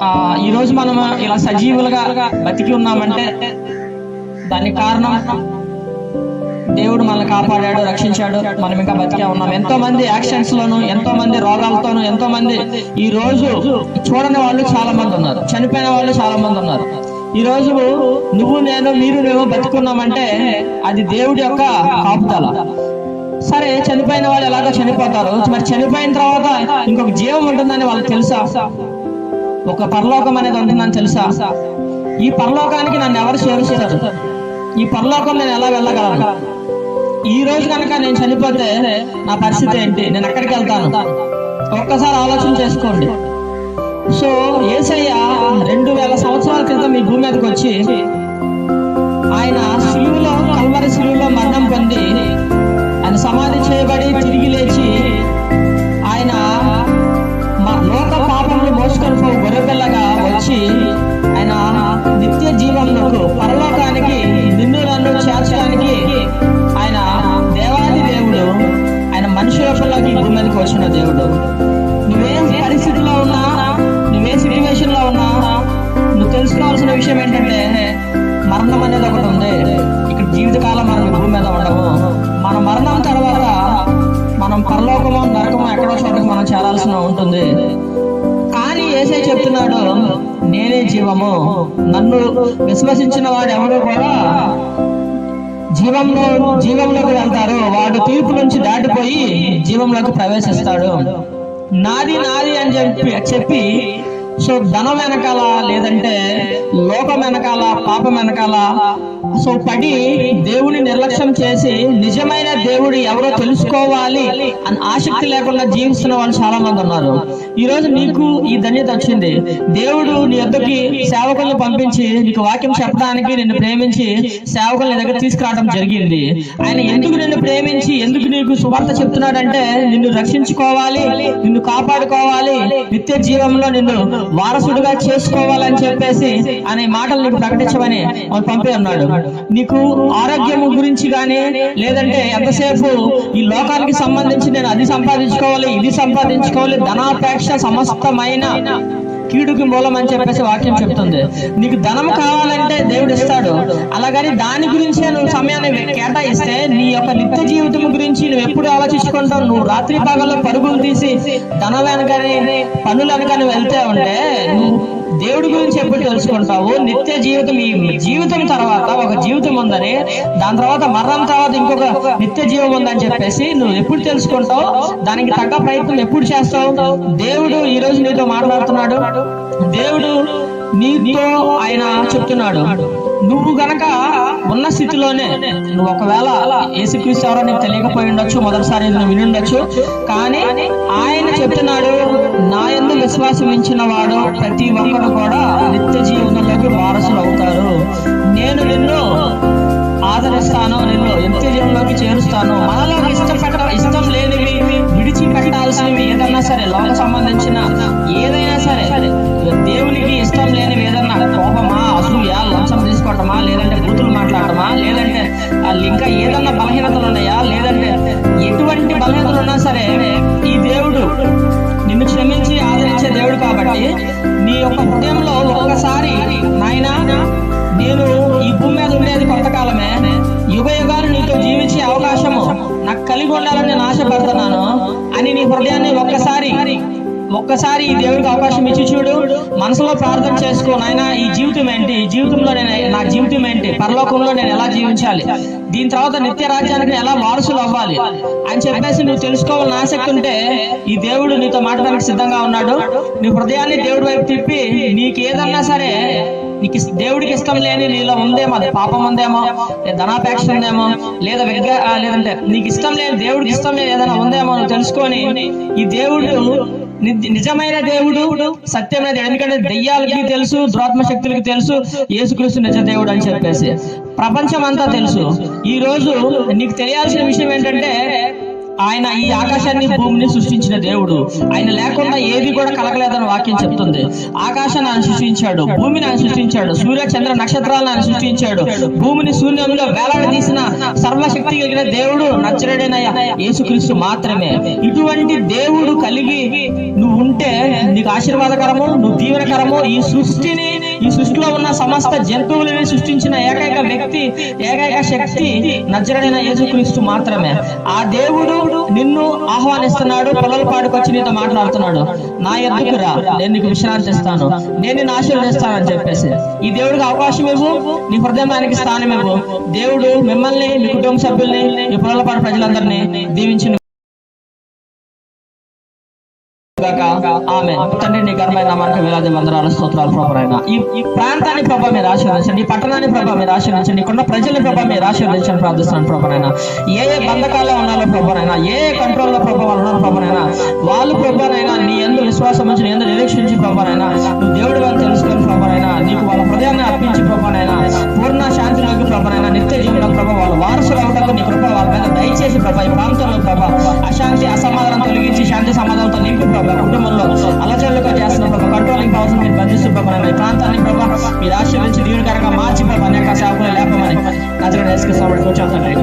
ఆ, ఈ రోజు మనం ఇలా సజీవులుగా బతికి ఉన్నామంటే దానికి కారణం దేవుడు మనల్ని కాపాడాడు రక్షించాడు మనం ఇంకా బతికే ఉన్నాం. ఎంతో మంది యాక్సిడెంట్స్ లోను ఎంతో మంది రోగాలతోను ఎంతో మంది ఈ రోజు చూడని వాళ్ళు చాలా మంది ఉన్నారు చనిపోయిన వాళ్ళు చాలా మంది ఉన్నారు. ఈ రోజు నువ్వు నేను మీరు మేము బతుకున్నామంటే అది దేవుడి యొక్క కాపుదల. సరే చనిపోయిన వాళ్ళు ఎలాగో చనిపోతారు మరి చనిపోయిన తర్వాత ఇంకొక జీవం ఉంటుందని వాళ్ళకి తెలుసా? ఒక పరలోకం అనేది ఉంది నన్ను తెలుసా? ఈ పరలోకానికి నన్ను ఎవరు చేరుస్తారు ఈ పరలోకం నేను ఎలా వెళ్ళగలను? ఈ రోజు కనుక నేను చనిపోతే నా పరిస్థితి ఏంటి? నేను ఎక్కడికి వెళ్తాను? ఒక్కసారి ఆలోచన చేసుకోండి. సో ఏసయ్య రెండు వేల సంవత్సరాల క్రితం ఈ భూమి మీదకి వచ్చి ఆయన సిలువలో కల్వరి శిలువులో మరణం పొంది ఆయన సమాధి చేయబడి తిరిగి లేచి గొర్రెపిల్లగా ఆయన నిత్య జీవంలోకి పరలోకానికి నిన్ను నన్ను చేర్చడానికి ఆయన దేవాది దేవుడు ఆయన మనిషి రూపంలోకి భూమి మీదకి వచ్చిన దేవుడు. నువ్వేం పరిస్థితిలో ఉన్నా నువ్వే సిచ్యువేషన్లో ఉన్నా నువ్వు తెలుసుకోవాల్సిన విషయం ఏంటంటే మరణం అనేది ఒకటి ఉంది. ఇక్కడ జీవితకాలం మనం భూమి మీద ఉండము. మన మరణం తర్వాత మనం పరలోకము నరకము ఎక్కడో చోటకి మనం చేరాల్సిన ఉంటుంది. కానీ ఏసై చెప్తున్నాడు జీవము. నన్ను విశ్వసించిన వాడు ఎవరు కూడా జీవంలో జీవంలోకి వెళ్తారు. వాడు తీర్పు నుంచి దాటిపోయి జీవంలోకి ప్రవేశిస్తాడు. నాది నాది అని చెప్పి చెప్పి సో ధనం వెనకాల లేదంటే లోకం వెనకాల పాపం వెనకాల సో పడి దేవుని నిర్లక్ష్యం చేసి నిజమైన దేవుడు ఎవరో తెలుసుకోవాలి అని ఆసక్తి లేకుండా జీవిస్తున్న వాళ్ళు చాలా మంది ఉన్నారు. ఈ రోజు నీకు ఈ ధన్యత వచ్చింది. దేవుడు నీ యొక్కకి సేవకులను పంపించి నీకు వాక్యం చెప్పడానికి నిన్ను ప్రేమించి సేవకులు దగ్గర తీసుకురావడం జరిగింది. ఆయన ఎందుకు నిన్ను ప్రేమించి ఎందుకు నీకు సువార్త చెప్తున్నాడంటే నిన్ను రక్షించుకోవాలి నిన్ను కాపాడుకోవాలి నిత్య జీవంలో నిన్ను వారసుడుగా చేసుకోవాలని చెప్పేసి అనే మాటలు నీకు ప్రకటించమని వాళ్ళు పంపి ఉన్నాడు. నీకు ఆరోగ్యం గురించి కానీ లేదంటే ఎంతసేపు ఈ లోకానికి సంబంధించి నేను అది సంపాదించుకోవాలి ఇది సంపాదించుకోవాలి ధనాపేక్ష సమస్తమైన కీడుకి మూలం అని చెప్పేసి వాక్యం చెప్తుంది. నీకు ధనం కావాలంటే దేవుడు ఇస్తాడు. అలాగని దాని గురించే నువ్వు సమయాన్ని కేటాయిస్తే నీ యొక్క నిత్య జీవితం గురించి నువ్వు ఎప్పుడు ఆలోచించుకుంటావు? నువ్వు రాత్రి భాగంలో పరుగులు తీసి ధనం వెనకని పనులు వెళ్తే ఉంటే నువ్వు దేవుడి గురించి ఎప్పుడు తెలుసుకుంటావు? నిత్య జీవితం ఈ జీవితం తర్వాత ఒక జీవితం ఉందని దాని తర్వాత మరణం తర్వాత ఇంకొక నిత్య జీవం ఉందని చెప్పేసి నువ్వు ఎప్పుడు తెలుసుకుంటావు? దానికి తగ్గ ప్రయత్నం ఎప్పుడు చేస్తావు? దేవుడు ఈ రోజు నీతో మాట్లాడుతున్నాడు. దేవుడు నీతో ఆయన చెప్తున్నాడు. నువ్వు గనక ఉన్న స్థితిలోనే నువ్వు ఒకవేళ ఏసుక్రీస్తు ఎవరో నీకు తెలియకపోయి ఉండొచ్చు మొదటిసారి విని ఉండొచ్చు. కానీ ఆయన చెప్తున్నాడు నా ఎందు విశ్వాసం ఇచ్చిన వాడు ప్రతి ఒక్కరు కూడా నిత్య జీవనంలోకి వారసులు అవుతారు నేను నిన్ను ఆదరిస్తాను నిన్ను నిత్య జీవనంలోకి చేరుస్తాను. మనలో ఇష్టం పెట్ట ఇష్టం లేనివి విడిచిపెట్టాల్సినవి ఏదన్నా సరే లోక సంబంధించిన ఏదైనా సరే బూతులు లేదంటే ఇంకా ఏదన్నా బలహీనతలు ఉన్నాయా? లేదంటే ఎటువంటి బలహీనతలు ఉన్నా సరే ఈ దేవుడు నిన్ను క్షమించి ఆదరించే దేవుడు కాబట్టి నీ యొక్క హృదయంలో ఒక్కసారి నాయన నేను ఈ భూమి మీద ఉండేది కొంతకాలమే. యుగ యుగాలు నీతో జీవించే అవకాశము నాకు కలిగి ఉండాలని నేను ఆశపడుతున్నాను అని నీ హృదయాన్ని ఒక్కసారి ఒక్కసారి ఈ దేవుడికి అవకాశం ఇచ్చి చూడు. మనసులో ప్రార్థన చేసుకో నాయన ఈ జీవితం ఏంటి? ఈ జీవితంలో నేను నా జీవితం ఏంటి? పరలోకంలో నేను ఎలా జీవించాలి? దీని తర్వాత నిత్య రాజ్యానికి ఎలా వారసులు అవ్వాలి? అని చెప్పేసి నువ్వు తెలుసుకోవాలని ఆసక్తి ఉంటే ఈ దేవుడు నీతో మాట్లాడడానికి సిద్ధంగా ఉన్నాడు. నీ హృదయాన్ని దేవుడి వైపు తిప్పి నీకు ఏదన్నా సరే నీకు దేవుడికి ఇష్టం లేని నీలో ఉందేమో అది పాపం ఉందేమో ధనాపేక్ష ఉందేమో లేదా విగ్రహ లేదంటే నీకు ఇష్టం లేని దేవుడికి ఇష్టం లేని ఏదైనా ఉందేమో నువ్వు తెలుసుకొని ఈ దేవుడు నిజమైన దేవుడు సత్యమైన దేవుడు. ఎందుకంటే దెయ్యాలకి తెలుసు దురాత్మ శక్తులకి తెలుసు యేసుక్రీస్తు నిజ దేవుడు అని చెప్పేసి. ప్రపంచం అంతా తెలుసు. ఈ రోజు నీకు తెలియాల్సిన విషయం ఏంటంటే ఆయన ఈ ఆకాశాన్ని భూమిని సృష్టించిన దేవుడు. ఆయన లేకుండా ఏది కూడా కలగలేదని వాక్యం చెప్తుంది. ఆకాశాన్ని ఆయన సృష్టించాడు భూమిని ఆయన సృష్టించాడు సూర్య చంద్ర నక్షత్రాలను ఆయన సృష్టించాడు. భూమిని శూన్యంలో వేలాడదీసిన సర్వశక్తి కలిగిన దేవుడు నచ్చరడైన యేసుక్రీస్తు మాత్రమే. ఇటువంటి దేవుడు కలిగి నువ్వు ఉంటే నీకు ఆశీర్వాదకరము నువ్వు దీవెనకరము ఈ సృష్టిని ఈ సృష్టిలో ఉన్న సమస్త జంతువులని సృష్టించిన ఏకైక వ్యక్తి ఏకైక శక్తి నజరుడైన యేసుక్రీస్తు మాత్రమే. ఆ దేవుడు నిన్ను ఆహ్వానిస్తున్నాడు పొలల పాడుకొచ్చి నీతో మాట్లాడుతున్నాడు. నా ఎద్దుకు రా నేను నీకు విశ్రాంతి ఇస్తాను నేను నిన్ను ఆశీర్వదిస్తానని చెప్పేసి. ఈ దేవుడికి అవకాశం ఇవ్వు నీ హృదయానికి స్థానం ఇవ్వు. దేవుడు మిమ్మల్ని మీ కుటుంబ సభ్యుల్ని మీ పొలలపాడు ప్రజలందరినీ దీవించిన ఆమె తండ్రి నీ ఘనమైన నామానికి వేలాది వందనాల స్తోత్రాలు ప్రభావైన ఈ ఈ ప్రాంతాన్ని ప్రభావ మీరు ఆశీర్వదించండి పట్టణాన్ని ప్రభావ మీరు ఆశీర్వదించండి కొండ ప్రజల ప్రభావ మీరు ఆశీర్వదించండి ప్రార్థిస్తున్నాను ప్రభావైన ఏ ఏ బంధకాల్లో ఉన్నారో ప్రభావైనా ఏ ఏ కంట్రోల్లో ప్రభావాలు ఉన్నారో ప్రభావైనా వాళ్ళు ప్రభావైనా నీ ఎందు విశ్వాసం నుంచి నీ ఎందు నిరీక్షించి సమాధానంతో నింపి ప్రభా కుటుంబంలో అలచలుగా చేస్తున్న ప్రభా కంట్రోలింగ్ పవర్స్ మీరు బంధిస్తూ ప్రభా మీ ప్రాంతాన్ని ప్రభా మీరు ఆశీర్వించి దీవునికరంగా మార్చి ప్రభా అనేక సేవకులు లేపమని నజర నేసుకు కూర్చోండి